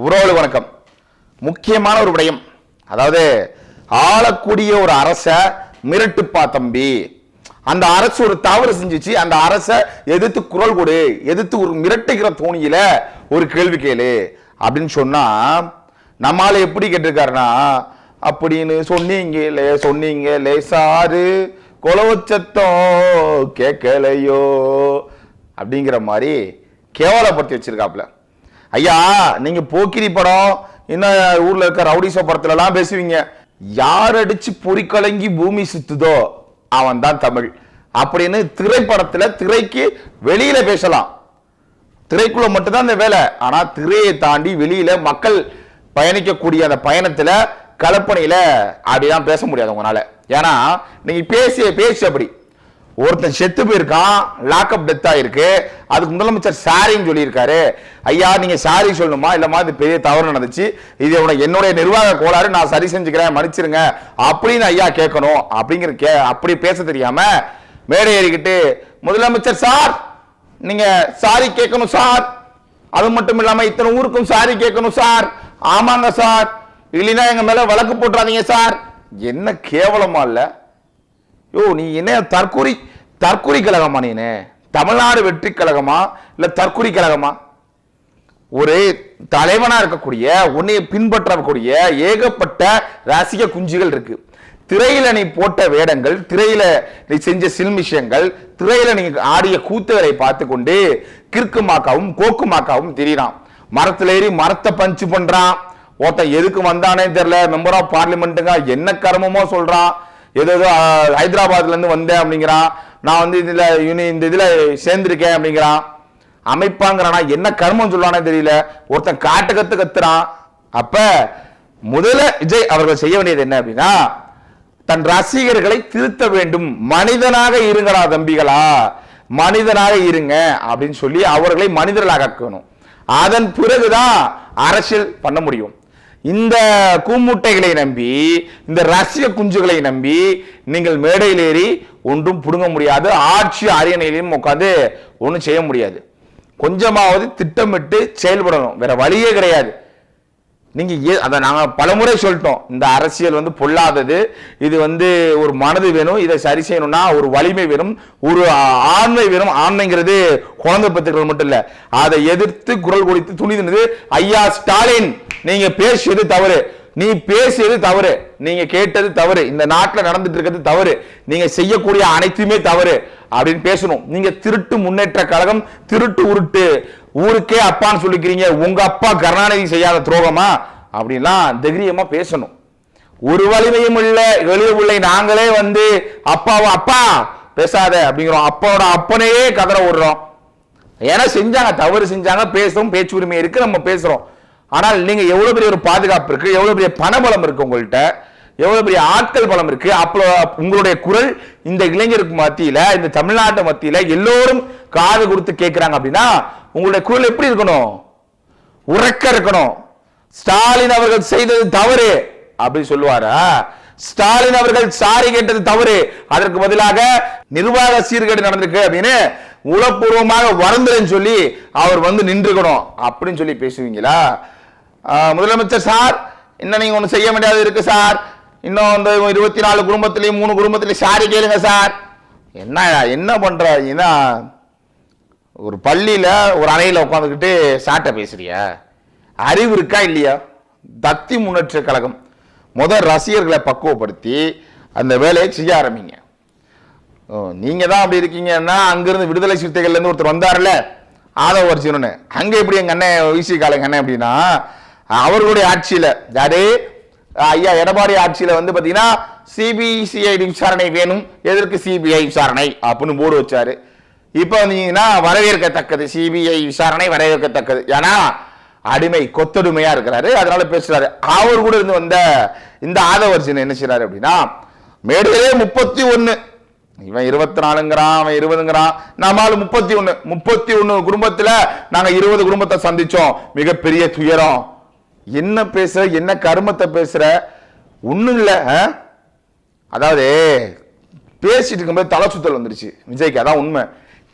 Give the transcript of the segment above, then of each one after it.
உறவுகள் வணக்கம். முக்கியமான ஒரு விடயம். அதாவது ஆளக்கூடிய ஒரு அரச மிரட்டுப்பா தம்பி. அந்த அரசு ஒரு தவறு செஞ்சுச்சு. அந்த அரச எதிர்த்து குரல் கொடு. எதிர்த்து ஒரு மிரட்டுகிற தோணியில ஒரு கேள்வி கேளு. அப்படின்னு சொன்னா நம்மால எப்படி கேட்டிருக்காருன்னா அப்படின்னு சொன்னீங்களே சொன்னீங்களே சாரு கொலவச்சத்தம் கேட்கலையோ. அப்படிங்கிற மாதிரி கேவலப்படுத்தி வச்சிருக்காப்ல ஐயா நீங்க போக்கிரி படம் இன்னும் ஊர்ல இருக்க ரவுடிசோ படத்துல எல்லாம் பேசுவீங்க. யார் அடிச்சு பொறிக்கலங்கி பூமி சுத்துதோ அவன் தான் தமிழ். அப்படின்னு திரைப்படத்துல திரைக்கு வெளியில பேசலாம். திரைக்குள்ள மட்டும்தான் இந்த வேலை. ஆனா திரையை தாண்டி வெளியில மக்கள் பயணிக்கக்கூடிய அந்த பயணத்துல கலப்பனையில அப்படிலாம் பேச முடியாது உங்களால. ஏன்னா நீங்க பேசிய பேச்சு அப்படி. ஒருத்தன் செத்து போயிருக்கான் லாக்அப் டெத் ஆயிருக்கு. அதுக்கு முதலமைச்சர் சாரின்னு சொல்லியிருக்காரு. ஐயா நீங்க சாரி சொல்லணுமா? இல்லமா இது பெரிய தவறு நடந்துச்சு. இது என்னுடைய நிர்வாக கோளாறு நான் சரி செஞ்சுக்கிறேன் மன்னிச்சிருங்க. அப்படின்னு ஐயா கேட்கணும். அப்படிங்கிற கே அப்படி பேச தெரியாம மேடை ஏறிக்கிட்டு முதலமைச்சர் சார் நீங்க சாரி கேட்கணும் சார். அது மட்டும் இல்லாம இத்தனை ஊருக்கும் சாரி கேட்கணும் சார். ஆமாங்க சார். இல்லைன்னா எங்க மேல வழக்கு போட்டுறாதீங்க சார். என்ன கேவலமா இல்ல? யோ நீ என்ன தற்கொலை தற்கொலை கழகமா நீனு? தமிழ்நாடு வெற்றி கழகமா? இல்ல தற்கொலை கழகமா? ஒரு தலைவனா இருக்கக்கூடிய உன்னை பின்பற்றக்கூடிய ஏகப்பட்ட ரசிக குஞ்சுகள் இருக்கு. திரையில நீ போட்ட வேடங்கள் திரையில நீ செஞ்ச சில்மிஷங்கள் திரையில நீ ஆடிய கூத்துகளை பார்த்து கொண்டு கிறுக்குமாக்காவும் கோக்குமாக்காவும் திரியிறான். மரத்துல ஏறி மரத்தை பஞ்சு பண்றான். ஒருத்தன் எதுக்கு வந்தானே தெரியல. மெம்பர் ஆஃப் பார்லிமெண்ட்டுங்க என்ன கர்மமோ சொல்றான். ஏதோ ஹைதராபாத்ல இருந்து வந்தேன் அப்படிங்கிறான். நான் வந்து இதில் யூனி இந்த இதில் சேர்ந்துருக்கேன் அப்படிங்கிறான். அமைப்பாங்கிறானா என்ன கர்மம் சொல்றானே தெரியல. ஒருத்தன் காட்டு கத்து கத்துறான். அப்ப முதல்ல விஜய் அவர்கள் செய்ய வேண்டியது என்ன அப்படின்னா தன் ரசிகர்களை திருத்த வேண்டும். மனிதனாக இருங்கடா தம்பிகளா. மனிதனாக இருங்க அப்படின்னு சொல்லி அவர்களை மனிதர்களாக அதன் பிறகுதான் அரசியல் பண்ண முடியும். இந்த கூமுட்டைகளை நம்பி இந்த ரசிக குஞ்சுகளை நம்பி நீங்கள் மேடையில் ஏறி ஒன்றும் புடுங்க முடியாது. ஆட்சி அரியணையிலையும் உட்காந்து ஒன்றும் செய்ய முடியாது. கொஞ்சமாவது திட்டமிட்டு செயல்படணும். வேற வழியே கிடையாது. நீங்க ஏ- அதை நாங்க பலமுறை சொல்லிட்டோம். இந்த அரசியல் வந்து பொல்லாதது. இது வந்து ஒரு மனது வேணும். இதை சரி செய்யணும்னா ஒரு வலிமை வேணும். ஒரு ஆண்மை வேணும். ஆண்மைங்கிறது குழந்தை பத்துக்கள் மட்டும் இல்ல. அதை எதிர்த்து குரல் கொடுத்து துணிதுனது ஐயா ஸ்டாலின். நீங்க பேசியது தவறு. நீ பேசியது தவறு. நீங்க கேட்டது தவறு. இந்த நாட்டில் நடந்துட்டு இருக்கிறது தவறு. நீங்க செய்யக்கூடிய அனைத்துமே தவறு. அப்படின்னு பேசணும். நீங்க திருட்டு முன்னேற்ற கழகம் திருட்டு உருட்டு. ஊருக்கே அப்பான்னு சொல்லிக்கிறீங்க. உங்க அப்பா கருணாநிதி செய்யாத துரோகமா? அப்படின்லாம் தைரியமா பேசணும். ஒரு வலிமையும் இல்ல. வெளியே உள்ள நாங்களே வந்து அப்பாவை அப்பா பேசாத அப்படிங்கிறோம். அப்பாவோட அப்பனையே கதற விடுறோம். ஏன்னா செஞ்சாங்க தவறு செஞ்சாங்க பேசுறோம் பேச்சு உரிமை இருக்கு நம்ம பேசுறோம். ஆனால் நீங்கள் எவ்வளோ பெரிய ஒரு பாதுகாப்பு இருக்குது எவ்வளோ பெரிய பணபலம் இருக்குது உங்கள்கிட்ட எவ்வளோ பெரிய ஆட்கள் பலம் இருக்குது அப்போ உங்களுடைய குரல் இந்த இளைஞருக்கு மத்தியில் இந்த தமிழ்நாட்டு மத்தியில் எல்லோரும் காது கொடுத்து கேட்குறாங்க அப்படின்னா உங்களுடைய குரல் எப்படி இருக்கணும்? உறக்க இருக்கணும். ஸ்டாலின் அவர்கள் செய்தது தவறு அப்படி சொல்லுவாரா? ஸ்டாலின் அவர்கள் சாரி கேட்டது தவறு. அதற்கு பதிலாக நிர்வாக சீர்கேடு நடந்திருக்கு அப்படின்னு உளப்பூர்வமாக வருந்துறேன்னு சொல்லி அவர் வந்து நின்றுக்கணும் அப்படின்னு சொல்லி பேசுவீங்களா? முதலமைச்சர் சார் இன்னும் நீங்க ஒன்று செய்ய வேண்டியது இருக்கு சார். இன்னும் இந்த இருபத்தி நாலு குடும்பத்திலையும் மூணு குடும்பத்திலையும் சாரி கேளுங்க சார். என்ன என்ன பண்ணுறீங்கன்னா என்ன ஒரு பள்ளியில் ஒரு அணையில் உட்காந்துக்கிட்டு சாட்டை பேசுறியா? அறிவு இருக்கா இல்லையா? தத்தி முன்னேற்ற கழகம். முதல் ரசிகர்களை பக்குவப்படுத்தி அந்த வேலையை செய்ய ஆரம்பிங்க. நீங்கள் தான் அப்படி இருக்கீங்கன்னா அங்கேருந்து விடுதலை சிறுத்தைகள்லேருந்து ஒருத்தர் வந்தார்ல? ஆதவ அங்கே எப்படி எங்கள் அண்ணன் விசி காலங்க அண்ணன் அப்படின்னா அவர்களுடைய ஆட்சியில யாரு? ஐயா எடப்பாடி ஆட்சியில வந்து பாத்தீங்கன்னா சிபிசிஐடி விசாரணை வேணும் எதற்கு சிபிஐ விசாரணை? அப்படின்னு போர்டு வச்சாரு. இப்ப வந்தீங்கன்னா வரவேற்கத்தக்கது சிபிஐ விசாரணை வரவேற்கத்தக்கது. ஏன்னா அடிமை கொத்தடிமையா இருக்கிறாரு அதனால பேசுறாரு. அவர் கூட இருந்து வந்த இந்த ஆதவர்ஜன் என்ன செய்யறாரு அப்படின்னா மேடையிலே முப்பத்தி ஒன்று இவன் இருபத்தி நாலுங்கிறான் அவன் இருபதுங்கிறான் நம்மால் முப்பத்தி ஒன்று முப்பத்தி ஒன்று குடும்பத்தில் நாங்கள் இருபது குடும்பத்தை சந்திச்சோம் மிகப்பெரிய துயரம். என்ன பேசுற என்ன கருமத்தை பேசுற? ஒன்றும் இல்லை ஆ? அதாவது பேசிட்டு இருக்கும்போது தலை சுத்தல் வந்துருச்சு. விஜய்க்கு அதான் உண்மை.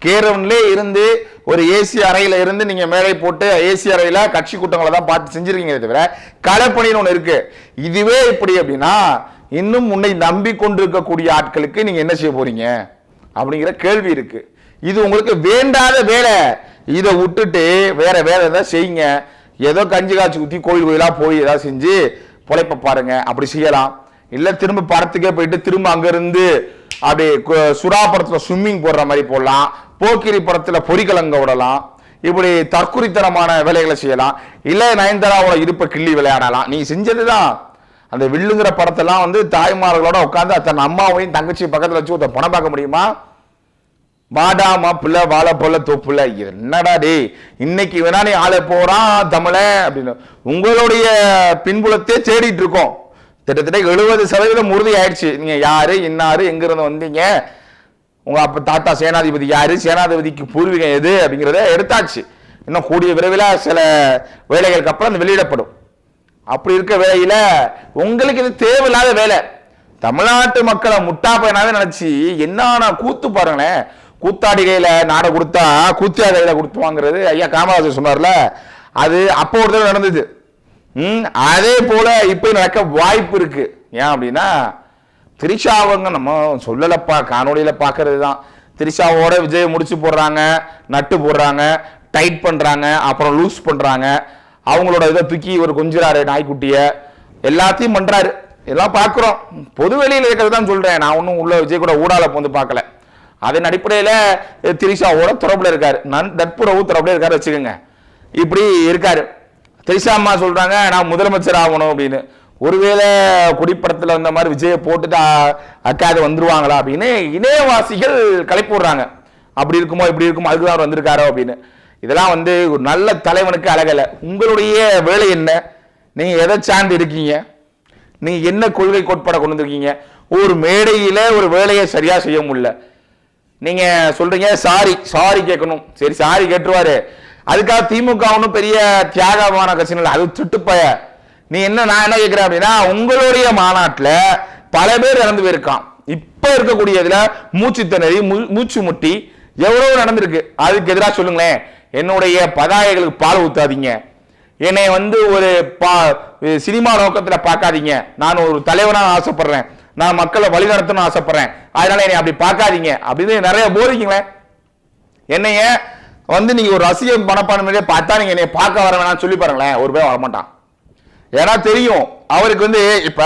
கேரவன்லே இருந்து ஒரு ஏசி அறையில இருந்து நீங்க மேலே போட்டு ஏசி அறையில கட்சி கூட்டங்களை தான் பார்த்து செஞ்சிருக்கீங்க தவிர கலைப்பணின்னு ஒன்று இருக்கு. இதுவே இப்படி அப்படின்னா இன்னும் உன்னை நம்பி கொண்டிருக்கக்கூடிய ஆட்களுக்கு நீங்க என்ன செய்ய போறீங்க? அப்படிங்கிற கேள்வி இருக்கு. இது உங்களுக்கு வேண்டாத வேலை. இதை விட்டுட்டு வேற வேலை ஏதாவது செய்யுங்க. ஏதோ கஞ்சி காய்ச்சி ஊற்றி கோயில் கோயிலாக போய் ஏதாவது செஞ்சு பொழைப்ப பாருங்க அப்படி செய்யலாம். இல்லை திரும்ப படத்துக்கே போயிட்டு திரும்ப அங்கேருந்து அப்படி சுறா படத்தில் ஸ்விம்மிங் போடுற மாதிரி போடலாம். போக்கிரி படத்தில் பொறிக்கலங்க விடலாம். இப்படி தற்குறித்தனமான வேலைகளை செய்யலாம். இல்லை நயன்தாராவோட இருப்பை கிள்ளி விளையாடலாம். நீ செஞ்சது தான் அந்த வில்லுங்கிற படத்தெல்லாம் வந்து தாய்மார்களோட உட்காந்து தன் அம்மாவையும் தங்கச்சி பக்கத்தில் வச்சு ஒருத்தன் பணம் பார்க்க முடியுமா? வாடா மாப்பிள்ள வாழை போல தோப்புல. என்னடா டேய் இன்னைக்கு வேணா நீ ஆளை போறான் தமிழ? அப்படின்னு. உங்களுடைய பின்புலத்தை தேடிட்டு இருக்கோம். கிட்டத்தட்ட எழுபது சதவீதம் உறுதி ஆயிடுச்சு. நீங்க யாரு இன்னாரு எங்கிருந்து வந்தீங்க? உங்க அப்ப தாத்தா சேனாதிபதி யாரு சேனாதிபதிக்கு பூர்வீகம் எது அப்படிங்கிறத எடுத்தாச்சு. இன்னும் கூடிய விரைவில் சில வேலைகளுக்கு அப்புறம் அது வெளியிடப்படும். அப்படி இருக்க வேலையில உங்களுக்கு இது தேவையில்லாத வேலை. தமிழ்நாட்டு மக்களை முட்டா பையனாவே நினைச்சு என்ன கூத்து பாருங்களேன். கூத்தாடி கையில நாடை கொடுத்தா கூத்தியா கையில கொடுத்துவாங்கிறது ஐயா காமராஜர் சொன்னார்ல. அது அப்போ ஒரு தடவை நடந்தது. ம் அதே போல இப்போ நடக்க வாய்ப்பு இருக்கு. ஏன் அப்படின்னா திரிஷாவங்க நம்ம சொல்லலப்பா காணொலியில் பார்க்கறது தான் திரிஷாவோட விஜய் முடிச்சு போடுறாங்க நட்டு போடுறாங்க டைட் பண்ணுறாங்க அப்புறம் லூஸ் பண்ணுறாங்க அவங்களோட இதை தூக்கி இவர் கொஞ்சிறாரு நாய்க்குட்டியை. எல்லாத்தையும் பண்ணுறாரு எல்லாம் பார்க்குறோம் பொது வெளியில் இருக்கிறது தான் சொல்கிறேன் நான் ஒன்றும் உள்ள விஜய் கூட ஊடால வந்து பார்க்கல. அதன் அடிப்படையில் திரிஷாவோட தொடர்பில் இருக்கார். நன் நட்புறவு தொடர்பில் இருக்காரு வச்சுக்கோங்க. இப்படி இருக்கார். திரிஷா அம்மா சொல்கிறாங்க நான் முதலமைச்சர் ஆகணும் அப்படின்னு. ஒருவேளை குடிப்படத்தில் வந்த மாதிரி விஜயை போட்டுட்டு அக்கா அது வந்துருவாங்களா அப்படின்னு இணையவாசிகள் கலைப்பு விடுறாங்க. அப்படி இருக்குமோ இப்படி இருக்குமோ அதுக்கு தான் அவர் வந்திருக்காரோ அப்படின்னு. இதெல்லாம் வந்து ஒரு நல்ல தலைவனுக்கு அழகலை. உங்களுடைய வேலை என்ன? நீங்கள் எதை சார்ந்து இருக்கீங்க? நீங்கள் என்ன கொள்கை கோட்பாடை கொண்டு வந்திருக்கீங்க? ஒரு மேடையில் ஒரு வேலையை சரியாக செய்ய முடியல. நீங்க சொல்றீங்க சாரி சாரி கேட்கணும். சரி சாரி கேட்டுருவாரு. அதுக்காக திமுக ஒன்றும் பெரிய தியாகமான கட்சி இல்லை அது திட்டுப்பய நீ என்ன நான் என்ன கேட்கிறேன் அப்படின்னா உங்களுடைய மாநாட்டில் பல பேர் இறந்து போயிருக்கான். இப்ப இருக்கக்கூடியதுல மூச்சு திணறி மூச்சு முட்டி எவ்வளவு நடந்திருக்கு. அதுக்கு எதிராக சொல்லுங்களேன். என்னுடைய பதாகைகளுக்கு பால் ஊத்தாதீங்க. என்னை வந்து ஒரு பா சினிமா நோக்கத்தில் பார்க்காதீங்க. நான் ஒரு தலைவனாக ஆசைப்படுறேன். நான் மக்களை வழிநடத்தணும்னு ஆசைப்படுறேன். அதனால என்னை அப்படி பார்க்காதீங்க. அப்படின்னு நிறைய போறீங்களே என்னைய வந்து நீங்க ஒரு ரசிக மனப்பான்மையிலே பார்த்தா நீங்க என்னை பார்க்க வர வேணாம்னு சொல்லி பாருங்களேன். ஒரு பேர் வரமாட்டான். ஏன்னா தெரியும் அவருக்கு வந்து இப்ப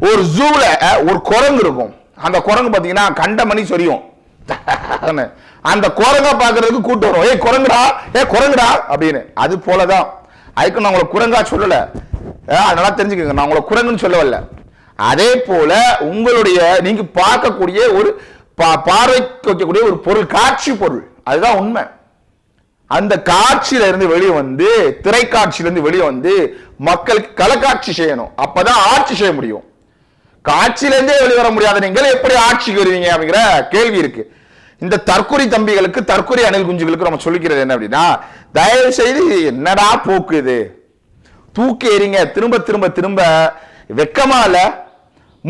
ஒரு ஜூல ஒரு குரங்கு இருக்கும். அந்த குரங்கு பாத்தீங்கன்னா கண்ட மணி சொரியும். அந்த குரங்க பாக்குறதுக்கு கூட்டு வரும். ஏ குரங்குடா ஏ குரங்குடா அப்படின்னு. அது போலதான். அதுக்கு நான் உங்களை குரங்கா சொல்லல. அஹ் அதனால தெரிஞ்சுக்கோங்க. நான் உங்களை குரங்குன்னு சொல்ல வரல அதே போல உங்களுடைய நீங்க பார்க்கக்கூடிய ஒரு பா- பார்வைக்கு வைக்கக்கூடிய ஒரு பொருள் காட்சி பொருள். அதுதான் உண்மை. அந்த காட்சியில இருந்து வெளியே வந்து திரைக்காட்சியில இருந்து வெளியே வந்து மக்களுக்கு கலக்காட்சி செய்யணும். அப்பதான் ஆட்சி செய்ய முடியும். காட்சியில இருந்தே வெளிவர முடியாத நீங்கள் எப்படி ஆட்சிக்கு வருவீங்க அப்படிங்கிற கேள்வி இருக்கு. இந்த தற்கொலை தம்பிகளுக்கு தற்கொலை அணில் குஞ்சுகளுக்கு நம்ம சொல்லிக்கிறது என்ன அப்படின்னா தயவு செய்து என்னடா போக்கு இது? தூக்கி எறிங்க. திரும்ப திரும்ப திரும்ப. வெக்கமா இல்லை.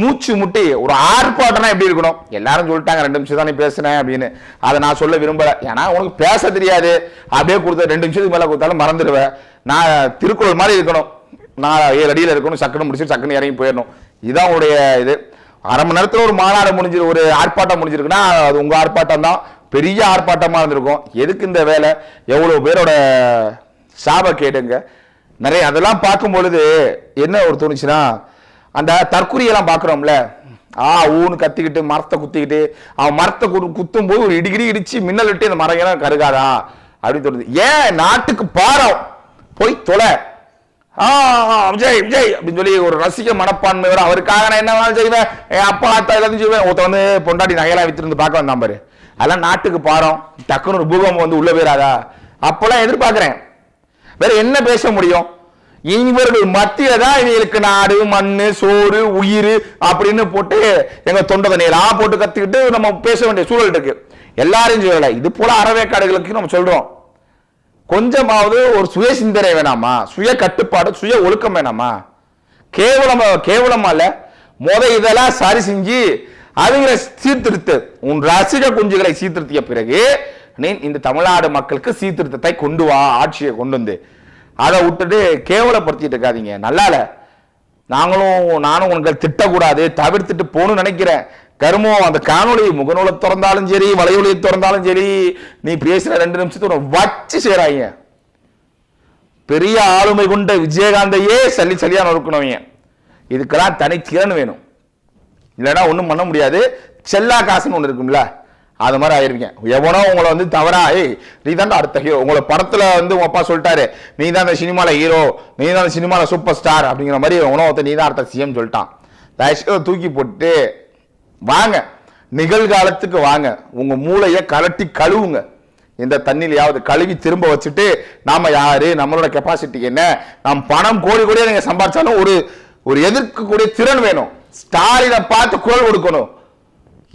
மூச்சு முட்டி ஒரு ஆர்ப்பாட்டம்னா எப்படி இருக்கணும்? எல்லாரும் சொல்லிட்டாங்க ரெண்டு நிமிஷம் தான் நீ பேசுனேன் அப்படின்னு. அதை நான் சொல்ல விரும்பல. ஏன்னா உனக்கு பேச தெரியாது. அப்படியே கொடுத்த ரெண்டு நிமிஷத்துக்கு மேலே கொடுத்தாலும் மறந்துடுவேன் நான் திருக்குறள் மாதிரி இருக்கணும். நான் ஏழு அடியில் இருக்கணும். சக்குன்னு முடிச்சு சக்குன்னு இறங்கி போயிடணும். இதுதான் உங்களுடைய இது. அரை மணி நேரத்தில் ஒரு மாநாடு முடிஞ்சு ஒரு ஆர்ப்பாட்டம் முடிஞ்சிருக்குன்னா அது உங்கள் ஆர்ப்பாட்டம் தான். பெரிய ஆர்ப்பாட்டமாக இருந்திருக்கும். எதுக்கு இந்த வேலை? எவ்வளோ பேரோட சாப கேடுங்க. நிறைய அதெல்லாம் பார்க்கும் பொழுது என்ன ஒரு தோணுச்சுன்னா அந்த தற்குறியெல்லாம் பார்க்குறோம்ல. ஆ ஊன்னு கத்திக்கிட்டு மரத்தை குத்திக்கிட்டு அவன் மரத்தை குத்தும் போது ஒரு இடிகிடி இடிச்சு மின்னல் விட்டு அந்த மரம் எல்லாம் கருகாதா? அப்படின்னு தோணுது. ஏன் நாட்டுக்கு பாரம்? போய் தொலை. ஆ ஆ, விஜய் விஜய் அப்படின்னு சொல்லி ஒரு ரசிக மனப்பான்மை வரும் அவருக்காக நான் என்ன வேணாலும் செய்வேன். என் அப்பா அத்தா எல்லாத்தையும் செய்வேன். ஒருத்த வந்து பொண்டாட்டி நகையெல்லாம் வித்துருந்து பார்க்க வந்தான் பாரு. அதெல்லாம் நாட்டுக்கு பாரம். டக்குன்னு ஒரு பூகம்பம் வந்து உள்ள போயிடாதா? அப்பெல்லாம் எதிர்பார்க்குறேன். வேற என்ன பேச முடியும்? இவர்கள் மத்தியில தான் இவங்களுக்கு நாடு மண்ணு சோறு உயிர் அப்படின்னு போட்டு எங்க தொண்டை தண்ணியெல்லாம் போட்டு கத்துக்கிட்டு நம்ம பேச வேண்டிய சூழல் இருக்கு. எல்லாரையும் சொல்லல. இது போல அறவேக்காடுகளுக்கு நம்ம சொல்றோம். கொஞ்சமாவது ஒரு சுய சிந்தனை வேணாமா? சுய கட்டுப்பாடு சுய ஒழுக்கம் வேணாமா? கேவலம் கேவலமா இல்ல. முத இதெல்லாம் சரி செஞ்சு அதுங்களை சீர்திருத்து உன் ரசிக குஞ்சுகளை சீர்திருத்திய பிறகு நீ இந்த தமிழ்நாடு மக்களுக்கு சீர்திருத்தத்தை கொண்டு வா ஆட்சியை கொண்டு வந்து. அதை விட்டுட்டு கேவலப்படுத்திட்டு இருக்காதீங்க. நல்லா நாங்களும் நானும் உங்களை திட்டக்கூடாது தவிர்த்துட்டு போகணும்னு நினைக்கிறேன். கருமம் அந்த காணொளி முகநூலை திறந்தாலும் சரி வலையொலியை திறந்தாலும் சரி நீ பேசுற ரெண்டு நிமிஷத்தோட வச்சு சேராங்க பெரிய ஆளுமை கொண்ட விஜயகாந்தையே சளி சலியா நொறுக்கணும் இதுக்கெல்லாம் தனி திறன் வேணும். இல்லைன்னா ஒன்றும் பண்ண முடியாது. செல்லா காசுன்னு ஒன்று இருக்கும்ல. அது மாதிரி ஆயிருவீங்க. எவனோ உங்களை வந்து தவறா ஏய் நீ தான் அடுத்த ஹீரோ உங்களை படத்துல வந்து உங்க அப்பா சொல்லிட்டாரு நீ தான் அந்த சினிமால ஹீரோ நீ தான் அந்த சினிமால சூப்பர் ஸ்டார் அப்படிங்கிற மாதிரி உணவத்தை நீ தான் அடுத்த சிஎம் சொல்லிட்டான். தயவுசெய்து தூக்கி போட்டு வாங்க. நிகழ்காலத்துக்கு வாங்க. உங்க மூளையை கலட்டி கழுவுங்க. இந்த தண்ணிலையாவது கழுவி திரும்ப வச்சுட்டு நாம யாரு நம்மளோட கெப்பாசிட்டி என்ன? நாம் பணம் கோடி கோடியாக நீங்க சம்பாதிச்சாலும் ஒரு ஒரு எதிர்க்கக்கூடிய திறன் வேணும். ஸ்டாலினை பார்த்து குரல் கொடுக்கணும்.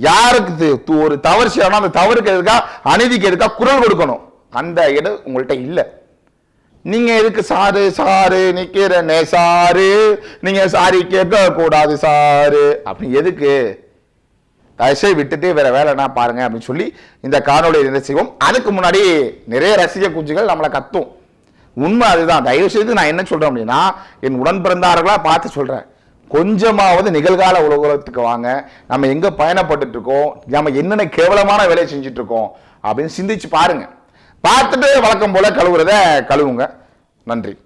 யாருக்கு ஒரு தவறு செய்யணும் அந்த தவறுக்கு எதுக்கா அநீதிக்கு எதுக்கா குரல் கொடுக்கணும். அந்த இடம் உங்கள்கிட்ட இல்லை. நீங்க எதுக்கு சாரு சாரு நிக்கிறனே சாரு? நீங்க சாரி கேட்க கூடாது சாரு. அப்படி எதுக்கு? தயவுசெய்து விட்டுட்டு வேற வேலைனா பாருங்க அப்படின்னு சொல்லி இந்த காணொலியை என்ன செய்வோம். அதுக்கு முன்னாடி நிறைய ரசிக குஞ்சுகள் நம்மளை கத்தும். உண்மை அதுதான். தயவு செய்து நான் என்ன சொல்றேன் அப்படின்னா என் உடன் பிறந்தார்களா பார்த்து சொல்றேன். கொஞ்சமாவது நிகழ்கால உலகத்துக்கு வாங்க. நம்ம எங்க பயணப்பட்டு இருக்கோம் நம்ம என்னென்ன கேவலமான வேலையை செஞ்சுட்டு இருக்கோம் அப்படின்னு சிந்திச்சு பாருங்க. பார்த்துட்டு வழக்கம் போல கழுவுறத கழுவுங்க. நன்றி.